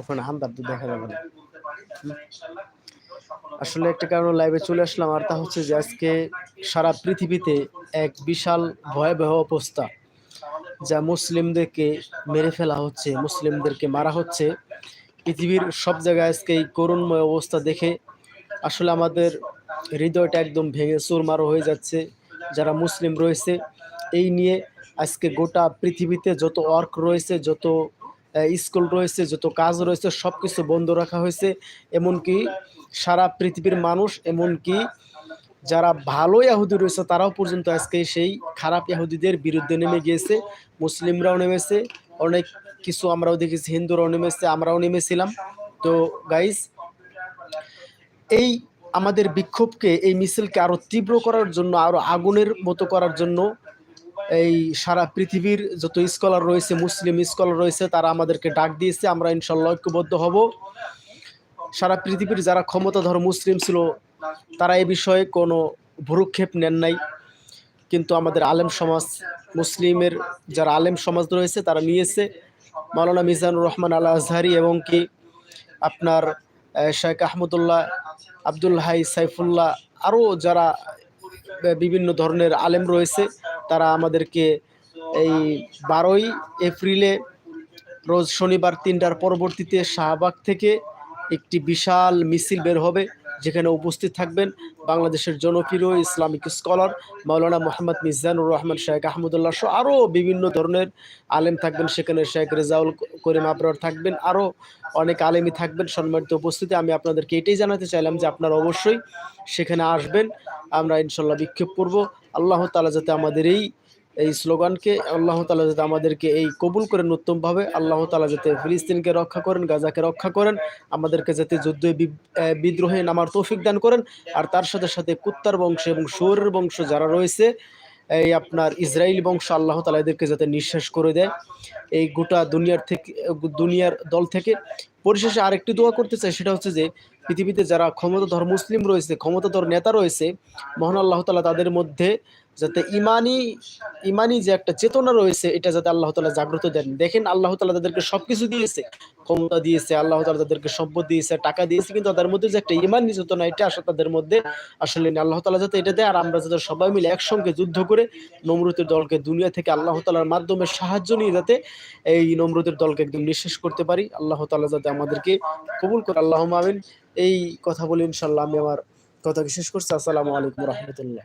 ওখানে হামদার তো দেখা যাবে না। আসলে একটা কারণে লাইভে চলে আসলাম, আর তা হচ্ছে যে আজকে সারা পৃথিবীতে এক বিশাল ভয়াবহ অবস্থা, যা মুসলিমদেরকে মেরে ফেলা হচ্ছে, মুসলিমদেরকে মারা হচ্ছে। পৃথিবীর সব জায়গায় আজকে এই করুণময় অবস্থা দেখে আসলে আমাদের হৃদয়টা একদম ভেঙে চুরমারো হয়ে যাচ্ছে, যারা মুসলিম রয়েছে। এই নিয়ে আজকে গোটা পৃথিবীতে যত অর্ক রয়েছে, যত স্কুল রয়েছে, যত কাজ রয়েছে সব কিছু বন্ধ রাখা হয়েছে। এমনকি সারা পৃথিবীর মানুষ, এমনকি যারা ভালো ইহুদি রয়েছে, তারাও পর্যন্ত আজকে সেই খারাপ ইহুদিদের বিরুদ্ধে নেমে গিয়েছে। মুসলিমরাও নেমেছে, অনেক কিছু আমরাও দেখেছি, হিন্দুরাও নেমেছে, আমরাও নেমেছিলাম। তো গাইস এই আমাদের বিক্ষোভকে, এই মিছিলকে আরও তীব্র করার জন্য আরও আগুনের মতো করার জন্য এই সারা পৃথিবীর যত স্কলার রয়েছে, মুসলিম স্কলার রয়েছে, তারা আমাদেরকে ডাক দিয়েছে, আমরা ইনশাল্লাহ ঐক্যবদ্ধ হব। সারা পৃথিবীর যারা ক্ষমতাধর মুসলিম ছিল, তারা এ বিষয়ে কোনো ভুরুক্ষেপ নেন নাই। কিন্তু আমাদের আলেম সমাজ, মুসলিমের যারা আলেম সমাজ রয়েছে, তারা নিয়েছে। মাওলানা মিজানুর রহমান আল আজহারি এবং কি আপনার শেখ আহমদুল্লাহ, আব্দুল হাই সাইফুল্লাহ, আরও যারা বিভিন্ন ধরনের আলেম রয়েছে তারা আমাদেরকে এই বারোই এপ্রিলে রোজ শনিবার তিনটার পরবর্তীতে শাহবাগ থেকে একটি বিশাল মিছিল বের হবে, যেখানে উপস্থিত থাকবেন বাংলাদেশের জনপ্রিয় ইসলামিক স্কলার মাওলানা মোহাম্মদ মিজানুর রহমান শেখ আহমদুল্লাহ সহ আরও বিভিন্ন ধরনের আলেম থাকবেন। সেখানে শেখ রেজাউল করিম আবরার থাকবেন, আরও অনেক আলেমই থাকবেন। সম্মানিত উপস্থিতি, আমি আপনাদেরকে এটাই জানাতে চাইলাম যে আপনারা অবশ্যই সেখানে আসবেন। আমরা ইনশাল্লাহ বিক্ষোভ করব। আল্লাহ তালা যাতে আমাদের এই এই স্লোগানকে, আল্লাহ তালা যাতে আমাদেরকে এই কবুল করেন উত্তমভাবে, আল্লাহ তালা যাতে ফিলিস্তিনকে রক্ষা করেন, গাজাকে রক্ষা করেন, আমাদেরকে যাতে যুদ্ধ বিদ্রোহে নামার তৌফিক দান করেন। আর তার সাথে সাথে কুত্তার বংশ এবং শুয়োরের বংশ যারা রয়েছে, এই আপনার ইসরায়েল বংশ, আল্লাহ তালা এদেরকে যাতে নিঃশ্বাস করে দেয়। এই গোটা দুনিয়ার থেকে, দুনিয়ার দল থেকে। পরিশেষে আরেকটি দোয়া করতে চাই, সেটা হচ্ছে যে পৃথিবীতে যারা ক্ষমতাধর মুসলিম রয়েছে, ক্ষমতাধর নেতা রয়েছে, মহান আল্লাহ তালা তাদের মধ্যে যাতে ইমানি ইমানি যে একটা চেতনা রয়েছে, এটা যাতে আল্লাহ তালা জাগ্রত দেন। দেখেন আল্লাহ তালা তাদেরকে সবকিছু দিয়েছে। ক্ষমতা দিয়েছে, আল্লাহ তালা তাদেরকে সম্পদ দিয়েছে, টাকা দিয়েছে, কিন্তু তাদের মধ্যে যে একটা ইমানি চেতনা, এটা আসলে তাদের মধ্যে আসলে। আল্লাহ তালা যাতে এটা দেয়, আর আমরা যাতে সবাই মিলে একসঙ্গে যুদ্ধ করে নমরুতের দলকে দুনিয়া থেকে আল্লাহ তালার মাধ্যমে সাহায্য নিয়ে যাতে এই নমরুদের দলকে একদম নিঃশেষ করতে পারি। আল্লাহ তালা যাতে আমাদেরকে কবুল করে। আল্লাহ আমিন। এই কথা বলে ইনশাল্লাহ আমি আমার কথাকে শেষ করছি। আসসালামু আলাইকুম রহমতুল্লাহ।